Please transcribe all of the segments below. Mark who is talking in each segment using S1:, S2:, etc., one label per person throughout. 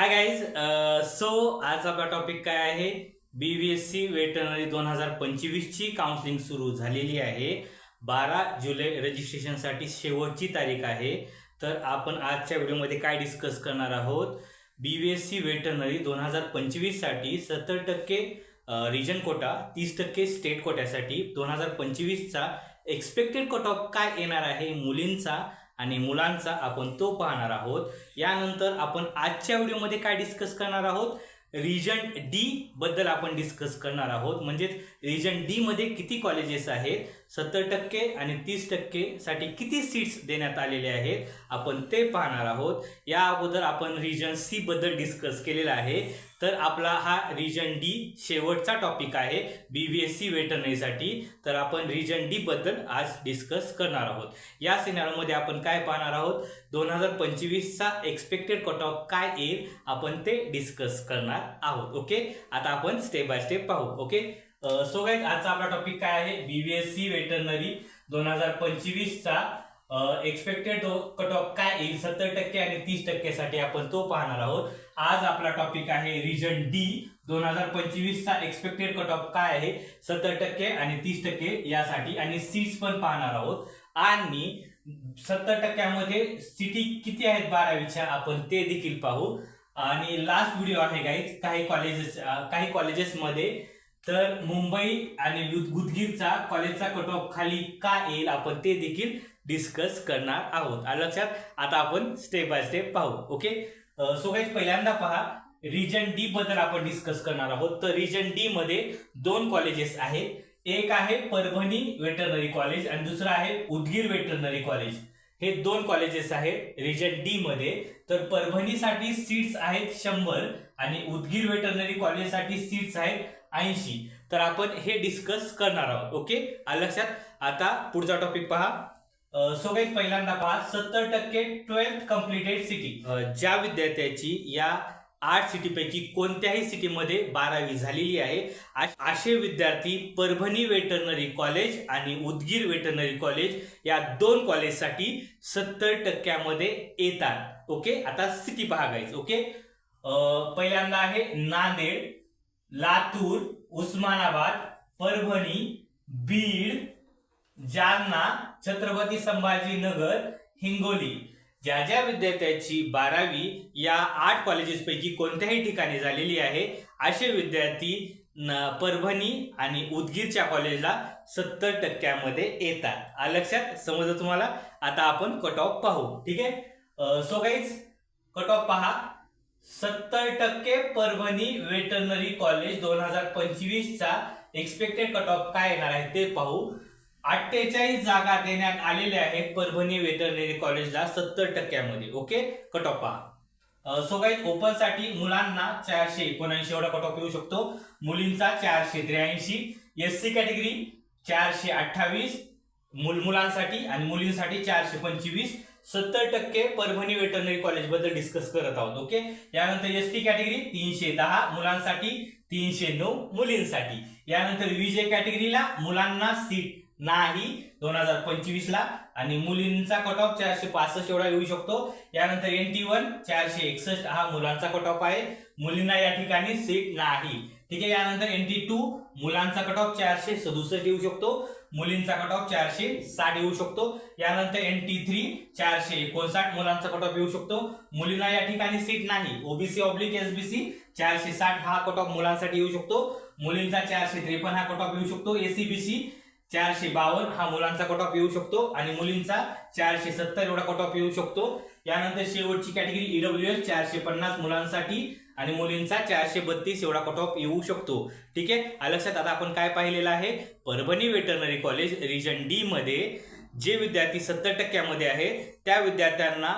S1: Hi guys so आज आपला topic काय आहे? B V S C veterinary दोन हजार पंचवीसची काउन्सिलिंग सुरू झालेली आहे. बारा जुलै रजिस्ट्रेशनसाठी शेवटची तारीख आहे. तर आपण आजच्या व्हिडिओमध्ये काय डिस्कस करणार आहोत? B V S C veterinary दोन हजार पंचवीससाठी सत्तर टक्के रिजन कोटा तीस टक्के स्टेट कोट्यासाठी दोन हजार पंचवीसचा एक्सपेक्टेड कट ऑफ काय येणार आहे? मुलींचा आणि मुलांचा आपण तो पाहणार आहोत. यानंतर आपण आजच्या व्हिडिओमध्ये काय डिस्कस करणार आहोत? रिजन डी बद्दल आपण डिस्कस करणार आहोत. म्हणजेच रिजन डी मध्ये किती कॉलेजेस आहेत? सत्तर टक्के आणि तीस टक्के साठी किती सीट्स देण्यात आलेले आहेत आपण ते पाहणार आहोत. या अगोदर आपण रिजन सी बद्दल डिस्कस केलेला आहे. तर आपला हा रिजन डी शेवटचा टॉपिक आहे बी बी एस सी वेटरनरीसाठी. तर आपण रिजन डी बद्दल आज डिस्कस करणार आहोत. या सिनेमामध्ये आपण काय पाहणार आहोत? दोन हजार पंचवीसचा एक्सपेक्टेड कट ऑफ काय येईल? आपण ते डिस्कस करणार आहोत ओके आता आपण स्टेप बाय स्टेप पाहू ओके सो गाईज आजचा आपला टॉपिक काय आहे? बीबीएससी वेटरनरी दोन हजार पंचवीसचा एक्सपेक्टेड कट ऑफ काय येईल? सत्तर टक्के आणि तीस टक्केसाठी आपण तो पाहणार आहोत. आज आपला टॉपिक आहे रिजन डी दोन हजार पंचवीसचा एक्सपेक्टेड कट ऑफ काय आहे? सत्तर टक्के आणि तीस टक्के यासाठी. आणि सीट्स पण पाहणार आहोत. आणि सत्तर टक्क्यामध्ये सिटी किती आहेत बारावीच्या? आपण ते देखील पाहू. आणि लास्ट व्हिडिओ आहे गाईज काही कॉलेजेस काही कॉलेजेसमध्ये तर मुंबई आणि गुदगीरचा कॉलेजचा कट ऑफ खाली का येईल आपण ते देखील डिस्कस करणार आहोत. आलं लक्षात? आता आपण स्टेप बाय स्टेप पाहू ओके सो काही पहिल्यांदा पहा रिजन डी बद्दल आपण डिस्कस करणार आहोत. तर रिजन डी मध्ये दोन कॉलेजेस आहेत. एक आहे परभणी वेटरनरी कॉलेज आणि दुसरं आहे उदगीर वेटरनरी कॉलेज हे दोन कॉलेजेस आहेत रिजन डी मध्ये. तर परभणीसाठी सीट्स आहेत शंभर आणि उदगीर वेटरनरी कॉलेजसाठी सीट्स आहेत ऐंशी. तर आपण हे डिस्कस करणार आहोत. ओके लक्षात? आता पुढचा टॉपिक पहा. सो काही पहिल्यांदा पहा. सत्तर टक्के ट्वेल्थ कम्प्लिटेड सिटी ज्या विद्यार्थ्याची या आठ सिटीपैकी कोणत्याही सिटीमध्ये बारावी झालेली आहे आ- असे विद्यार्थी परभणी वेटरनरी कॉलेज आणि उदगीर वेटरनरी कॉलेज या दोन कॉलेजसाठी सत्तर टक्क्यामध्ये येतात. ओके आता सिटी पहागायच ओके पहिल्यांदा आहे नांदेड. लातूर उस्मानाबाद परभणी बीड जालना छत्रपती संभाजीनगर हिंगोली. ज्या ज्या विद्यार्थ्याची बारावी या आठ कॉलेजेसपैकी कोणत्याही ठिकाणी झालेली आहे असे विद्यार्थी न- परभणी आणि उदगीरच्या कॉलेजला सत्तर टक्क्यामध्ये येतात. लक्षात? समजलं तुम्हाला? आता आपण कट ऑफ पाहू. ठीक आहे? सो गाईज कट ऑफ पहा. सत्तर टक्के परभणी वेटरनरी कॉलेज दोन हजार पंचवीसचा एक्सपेक्टेड कट ऑफ काय येणार आहे ते पाहू. अठ्ठेचाळीस जागा देण्यात आलेल्या आहेत परभणी वेटरनरी कॉलेजला सत्तर टक्क्यामध्ये ओके? कट ऑफ पहा सो काही ओपनसाठी मुलांना चारशे एकोणऐंशी एवढा कट ऑफ येऊ शकतो. मुलींचा चारशे त्र्याऐंशी. एस सी कॅटेगरी चारशे अठ्ठावीस. मुल मुलांसाठी आणि मुलींसाठी चारशे पंचवीस सत्तर टक्के परभणी वेटरनरी कॉलेजबद्दल डिस्कस करत आहोत ओके यानंतर एस टी कॅटेगरी तीनशे दहा मुलांसाठी तीनशे नऊ मुलींसाठी. यानंतर विजय कॅटेगरीला मुलांना सीट नाही दोन हजार पंचवीस ला आणि मुलींचा कट ऑफ चारशे पासष्ट एवढा येऊ शकतो. यानंतर एन टी वन चारशे एकसष्ट हा मुलांचा कट ऑफ आहे. मुलींना या ठिकाणी सीट नाही. ठीक आहे यानंतर एन टी टू मुलांचा कट ऑफ चारशे सदुसष्ट येऊ शकतो. मुलींचा कट ऑफ चारशे साठ येऊ शकतो. यानंतर एन टी थ्री चारशे एकोणसाठ मुलांचा कट ऑफ येऊ शकतो. मुलींना या ठिकाणी सीट नाही. ओबीसी ऑब्लिक एसबीसी चारशे साठ हा कट ऑफ मुलांसाठी येऊ शकतो. मुलींचा चारशे त्रेपन्न हा कट ऑफ येऊ शकतो. एसीबीसी चारशे बावन्न हा मुलांचा कट ऑफ येऊ शकतो आणि मुलींचा चारशे सत्तर एवढा कट ऑफ येऊ शकतो. यानंतर शेवटची कॅटेगरी ईडब्ल्यू एल चारशे पन्नास मुलांसाठी आणि मुलींचा चारशे बत्तीस एवढा कट ऑफ येऊ शकतो. ठीक आहे? लक्षात आता आपण काय पाहिलेलं आहे? Parbhani veterinary college region D मध्ये जे विद्यार्थी सत्तर टक्क्यामध्ये आहे त्या विद्यार्थ्यांना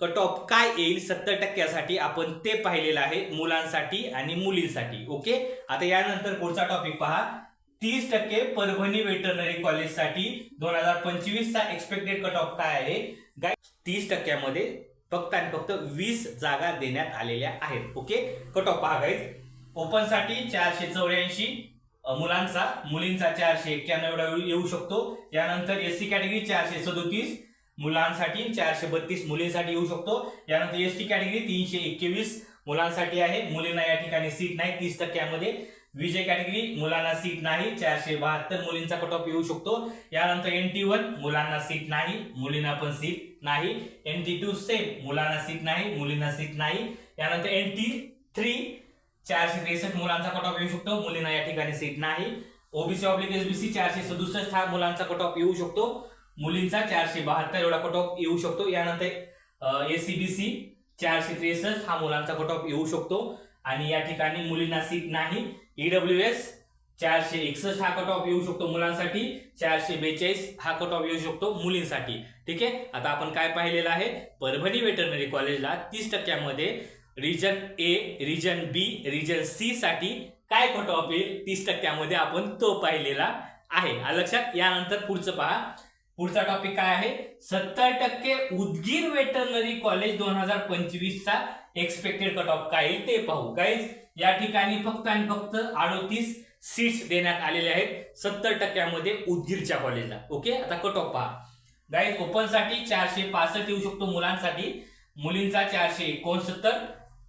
S1: कट ऑफ काय येईल सत्तर टक्क्यासाठी आपण ते पाहिलेलं आहे मुलांसाठी आणि मुलींसाठी. ओके? आता यानंतर पुढचा टॉपिक पहा. तीस टक्के परभणी वेटरनरी कॉलेजसाठी दोन हजार पंचवीसचा एक्सपेक्टेड कट ऑफ काय आहे? गाय तीस टक्क्यामध्ये फक्त आणि फक्त वीस जागा देण्यात आलेल्या आहेत. ओके कट ऑफ पहा गाईज ओपनसाठी चारशे चौऱ्याऐंशी मुलांचा. मुलींचा चारशे एक्क्याण्णव एवढा येऊ शकतो. यानंतर एस सी कॅटेगरी चारशे सदोतीस मुलांसाठी चारशे बत्तीस मुलींसाठी येऊ शकतो. यानंतर एस टी कॅटेगरी तीनशे एकवीस मुलांसाठी आहे. मुलींना या ठिकाणी सीट नाही. तीस टक्क्यामध्ये विजय कॅटेगरी मुलांना सीट नाही चारशे बहात्तर मुलींचा कट ऑफ येऊ शकतो. यानंतर एन टी वन मुलांना सीट नाही मुलींना पण सीट नाही. एन टी टू सेम मुलांना सीट नाही मुलींना सीट नाही. यानंतर एन टी थ्री चारशे त्रेसष्ट मुलांचा कट ऑफ येऊ शकतो मुलींना या ठिकाणी सीट नाही. ओबीसी ऑब्लिक एसबीसी चारशे सदुसष्ट हा मुलांचा कट ऑफ येऊ शकतो. मुलींचा चारशे बहात्तर एवढा कट ऑफ येऊ शकतो. यानंतर एसीबीसी चारशे त्रेसष्ट हा मुलांचा कट ऑफ येऊ शकतो. आणि या ठिकाणी मुलींना सीट नाही ईडब्ल्यू एस चारशे एकसष्ट हा कट ऑफ येऊ शकतो मुलांसाठी चारशे बेचाळीस हा कट ऑफ येऊ शकतो मुलींसाठी. ठीक आहे? आता आपण काय पाहिलेलं आहे? परभणी वेटरनरी कॉलेजला तीस टक्क्यामध्ये region A region B region C साठी काय कट ऑफ येईल? तीस टक्क्यामध्ये आपण तो पाहिलेला आहे. लक्षात? यानंतर पुढचं पहा. पुढचा टॉपिक काय आहे? सत्तर टक्के उदगीर वेटरनरी कॉलेज दोन हजार पंचवीसचा एक्सपेक्टेड कट ऑफ काय येईल ते पाहू. काहीच या ठिकाणी फक्त आणि फक्त अडोतीस सीट्स देण्यात आलेले आहेत. सत्तर टक्क्यामध्ये उदगीरच्या कॉलेजला ओके आता कट ऑफ पहा. गाईज ओपनसाठी चारशे पासष्ट येऊ शकतो मुलांसाठी. मुलींचा चारशे एकोणसत्तर.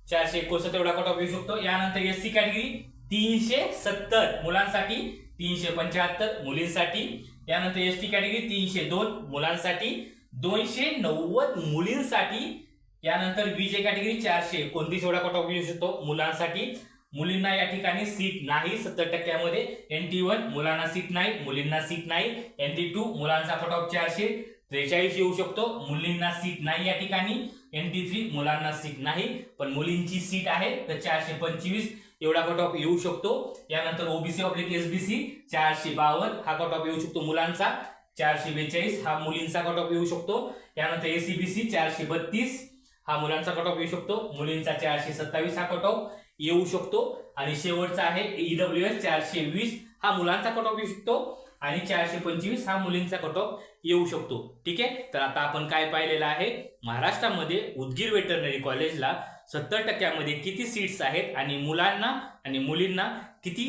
S1: चारशे एकोणसत्तर एवढा कट ऑफ येऊ शकतो. यानंतर एस सी कॅटेगरी तीनशे सत्तर. मुलांसाठी तीनशे पंच्याहत्तर. मुलींसाठी. यानंतर एस टी कॅटेगरी तीनशे दोन. मुलांसाठी दोनशे नव्वद. मुलींसाठी यानंतर विजय कॅटेगरी चारशे. एकोणतीस एवढा कट ऑफ येऊ शकतो? मुलांसाठी. मुलींना या ठिकाणी सीट नाही. सत्तर टक्क्यामध्ये एन टी वन मुलांना सीट नाही. मुलींना सीट नाही. एन टी टू मुलांचा कट ऑफ चारशे. त्रेचाळीस येऊ शकतो. मुलींना सीट नाही या ठिकाणी. एन टी थ्री मुलांना सीट नाही. पण मुलींची सीट आहे तर चारशे पंचवीस एवढा कट ऑफ येऊ शकतो. यानंतर ओबीसी ऑब्लिक एसबीसी चारशे बावन्न हा कट ऑफ येऊ शकतो मुलांचा. चारशे बेचाळीस हा मुलींचा कट ऑफ येऊ शकतो. यानंतर एसीबीसी चारशे बत्तीस. हा मुलांचा कट ऑफ येऊ शकतो. मुलींचा चारशे सत्तावीस हा कट ऑफ येऊ शकतो. आणि शेवटचा आहे ईडब्ल्यू एस चारशे वीस हा मुलांचा कट ऑफ येऊ शकतो. आणि चारशे पंचवीस हा मुलींचा कट ऑफ येऊ शकतो. ठीक आहे? तर आता आपण काय पाहिलेलं आहे? महाराष्ट्रामध्ये उदगीर वेटरनरी कॉलेजला सत्तर टक्क्यामध्ये किती सीट्स आहेत? आणि मुलांना आणि मुलींना किती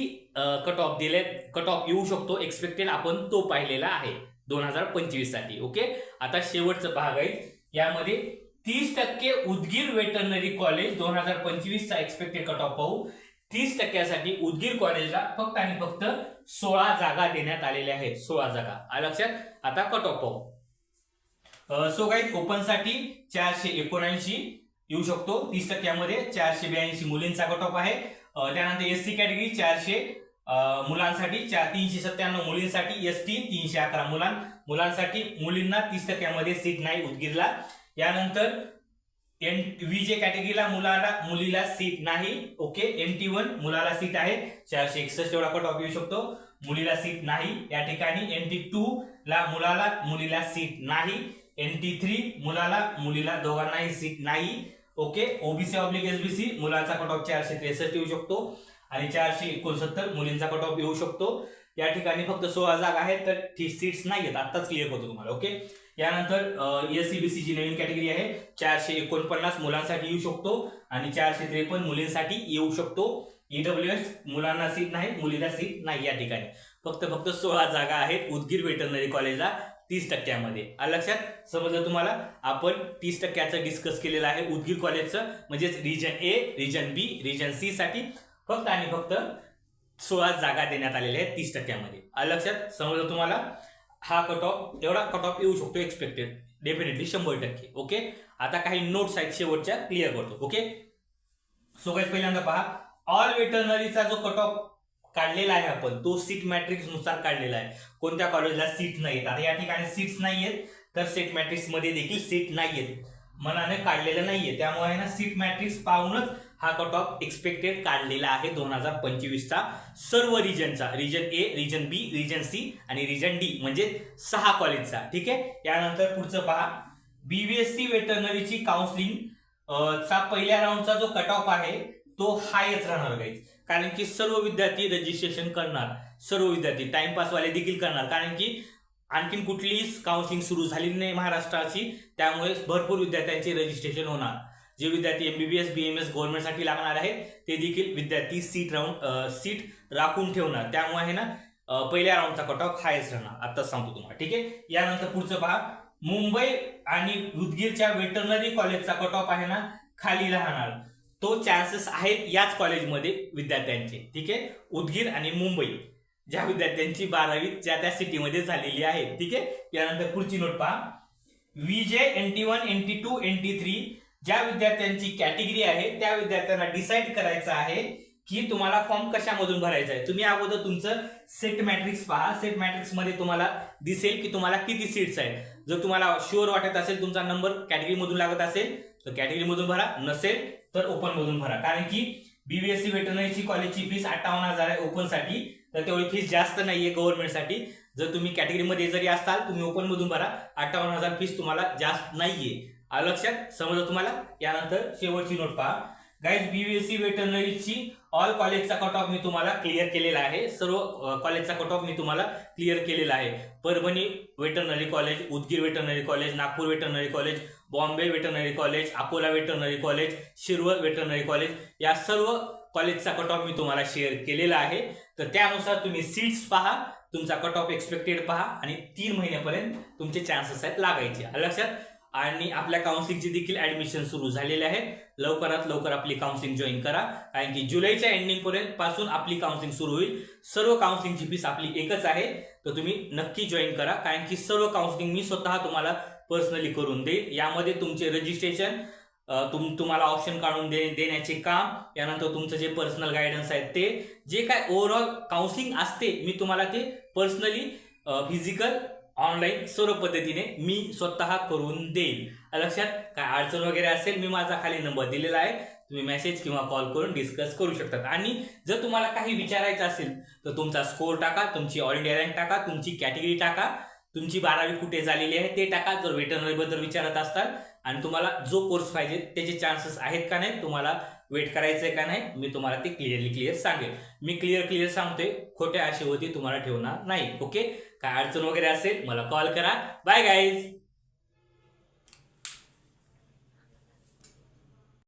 S1: कट ऑफ दिले कट ऑफ येऊ शकतो. एक्सपेक्टेड आपण तो पाहिलेला आहे. दोन हजार पंचवीससाठी ओके? आता शेवटचं भाग आहे. यामध्ये तीस टक्के उदगीर वेटरनरी कॉलेज दोन हजार पंचवीसचा एक्सपेक्टेड कट ऑफ पाहू. तीस टक्क्यासाठी उदगीर कॉलेजला फक्त आणि फक्त सोळा जागा देण्यात आलेल्या आहेत. सोळा जागा. लक्षात? आता कट ऑफ पाहू सो काही ओपनसाठी चारशे एकोणऐंशी येऊ शकतो. तीस टक्क्यामध्ये चारशे ब्याऐंशी मुलींचा कट ऑफ आहे त्यानंतर एस सी कॅटेगरी चारशे मुलांसाठी चार तीनशे सत्त्याण्णव मुलींसाठी एस टी तीनशे अकरा मुलां मुलांसाठी मुलींना तीस टक्क्यामध्ये सीट नाही उदगीरला. यानंतर एन व्ही जे कॅटेगरीला मुलाला मुलीला सीट नाही. ओके एन टी वन मुलाला सीट आहे. चारशे एकसष्ट एवढा कट येऊ शकतो. मुलीला सीट नाही. या ठिकाणी एन टी टू ला मुलाला मुलीला सीट नाही. एन टी थ्री मुलाला मुलीला दोघांनाही सीट नाही. ओके ओबीसी ऑब्लिक एसबीसी मुलाचा कट ऑफ चारशे त्रेसष्ट येऊ शकतो. आणि चारशे एकोणसत्तर मुलींचा कट ऑफ येऊ शकतो. या ठिकाणी फक्त सोळा जागा आहेत तर सीट्स नाही आहेत आत्ताच क्लिअर करतो तुम्हाला. ओके यानंतर एस बी सी जी नवीन कॅटेगरी आहे. चारशे एकोणपन्नास मुलांसाठी येऊ शकतो आणि चारशे त्रेपन्न मुलींसाठी येऊ शकतो. ईडब्ल्यू एस मुलांना सीट नाही मुलीला सीट नाही या ठिकाणी. फक्त फक्त सोळा जागा आहेत उदगीर वेटरनरी कॉलेजला तीस टक्क्यामध्ये. लक्षात समजलं तुम्हाला? आपण तीस टक्क्याचं डिस्कस केलेलं आहे उदगीर कॉलेजचं म्हणजेच region A region B region C साठी. फक्त आणि फक्त सोळा जागा देण्यात आलेल्या आहेत तीस टक्क्यामध्ये. लक्षात समजलं तुम्हाला? हा कट ऑफ एवढा कट ऑफ येऊ शकतो एक्सपेक्टेड डेफिनेटली शंभर टक्के ओके आता काही नोट्स आहेत शेवटच्या क्लिअर करतो ओके सो काही पहिल्यांदा पहा. ऑल वेटरनरीचा जो कट ऑफ काढलेला आहे आपण तो सीट मॅट्रिक्सनुसार काढलेला आहे. कोणत्या कॉलेजला सीट नाही आहेत आता या ठिकाणी सीट्स नाही आहेत तर सीट मॅट्रिक्समध्ये देखील सीट नाही आहेत मनाने काढलेलं नाहीये. त्यामुळे ना सीट मॅट्रिक्स पाहूनच हा कट ऑफ एक्सपेक्टेड काढलेला आहे दोन हजार पंचवीसचा. सर्व रिजनचा region A region B region C आणि रिजन डी म्हणजे सहा कॉलेजचा ठीक आहे? यानंतर पुढचं पहा. बीबीएससी वेटरनरीची काउन्सिलिंग चा पहिल्या राऊंडचा जो कट ऑफ आहे तो हायच राहणार गाईज कारण की सर्व विद्यार्थी रजिस्ट्रेशन करणार. सर्व विद्यार्थी टाइमपासवाले देखील करणार. कारण की आणखीन कुठलीच काउन्सिलिंग सुरू झालेली नाही महाराष्ट्राची. त्यामुळे भरपूर विद्यार्थ्यांचे रजिस्ट्रेशन होणार. जे विद्यार्थी एमबीबीएस बीएमएस गव्हर्नमेंटसाठी लागणार आहेत ते देखील विद्यार्थी सीट राऊंड सीट राखून ठेवणार. त्यामुळे आहे ना पहिल्या राऊंडचा कट ऑफ हायस्ट राहणार. आता सांगतो तुम्हाला ठीक आहे? यानंतर पुढचं पहा. मुंबई आणि उदगीरच्या वेटरनरी कॉलेजचा कट ऑफ आहे ना खाली राहणार. तो चान्सेस आहेत याच कॉलेजमध्ये विद्यार्थ्यांचे ठीक आहे? उदगीर आणि मुंबई ज्या विद्यार्थ्यांची बारावी ज्या त्या सिटीमध्ये झालेली आहे ठीक आहे? यानंतर पुढची नोट पहा. V J N T one N T two N T three ज्या विद्यार्थ्यांची कॅटेगरी आहे त्या विद्यार्थ्यांना डिसाईड करायचं आहे की तुम्हाला फॉर्म कशामधून भरायचा आहे. तुम्ही अगोदर तुमचं सेट मॅट्रिक्स पहा. सेट मॅट्रिक्समध्ये तुम्हाला दिसेल की तुम्हाला किती सीट्स आहेत. जर तुम्हाला शुअर वाटत असेल तुमचा नंबर कॅटेगरी मधून लागत असेल तर कॅटेगरीमधून भरा. नसेल तर ओपन मधून भरा. कारण की बीबीएससी वेटनरीची कॉलेजची फीस अठ्ठावन्न हजार आहे ओपनसाठी तर तेवढी फीस जास्त नाहीये गव्हर्नमेंटसाठी जर तुम्ही कॅटेगरीमध्ये जरी असाल तुम्ही ओपन मधून भरा. अठ्ठावन्न हजार फीस तुम्हाला जास्त नाहीये. लक्षात? समजा तुम्हाला? यानंतर शेवटची नोट पहा. गाईज बीबीएससी वेटनरीची ऑल कॉलेजचा कट ऑफ मी तुम्हाला क्लिअर केलेला आहे. सर्व कॉलेजचा कट ऑफ मी तुम्हाला क्लिअर केलेला आहे. Parbhani veterinary college Udgir veterinary college Nagpur veterinary college Bombay veterinary college Akola veterinary college Shirwal veterinary college या सर्व कॉलेजचा कट ऑफ मी तुम्हाला शेअर केलेला आहे. तर त्यानुसार तुम्ही सीट्स पहा तुमचा कट ऑफ एक्सपेक्टेड पहा आणि तीन महिन्यापर्यंत तुमचे चान्सेस आहेत लागायचे. लक्षात? आणि आपल्या काउन्सिलिंगची देखील ऍडमिशन सुरू झालेले आहे. लवकरात लवकर आपली काउन्सिलिंग जॉईन करा. कारण की जुलैच्या एंडिंग पर्यंत पासून आपली काउन्सिलिंग सुरू होईल. सर्व काउन्सिलिंगची फीस आपली एकच आहे. तर तुम्ही नक्की जॉईन करा. कारण की सर्व काउन्सिलिंग मी स्वतः तुम्हाला पर्सनली करून देईल. यामध्ये तुमचे रजिस्ट्रेशन तुम तुम्हाला ऑप्शन काढून दे देण्याचे काम यानंतर तुमचं जे पर्सनल गायडन्स आहे ते जे काय ओव्हरऑल काउन्सिलिंग असते मी तुम्हाला ते पर्सनली फिजिकल ऑनलाईन सर्व पद्धतीने मी स्वतः करून देईल लक्षात काय अडचण वगैरे असेल मी माझा खाली नंबर दिलेला आहे. तुम्ही मेसेज किंवा कॉल करून डिस्कस करू शकतात. आणि जर तुम्हाला काही विचारायचं असेल तर तुमचा स्कोर टाका तुमची ऑल इंडिया रँक टाका तुमची कॅटेगरी टाका. तुमची बारावी कुठे झालेली आहे ते टाका जर वेटरनरीबद्दल विचारत असताल. आणि तुम्हाला जो कोर्स पाहिजे त्याचे चान्सेस आहेत का नाही तुम्हाला वेट करायचं आहे का नाही मी तुम्हाला ते क्लिअरली क्लिअर सांगेल. मी क्लिअर क्लिअर सांगतोय खोट्या आशेवरती तुम्हाला ठेवणार नाही. ओके काय अडचण वगैरे असेल मला कॉल करा. Bye guys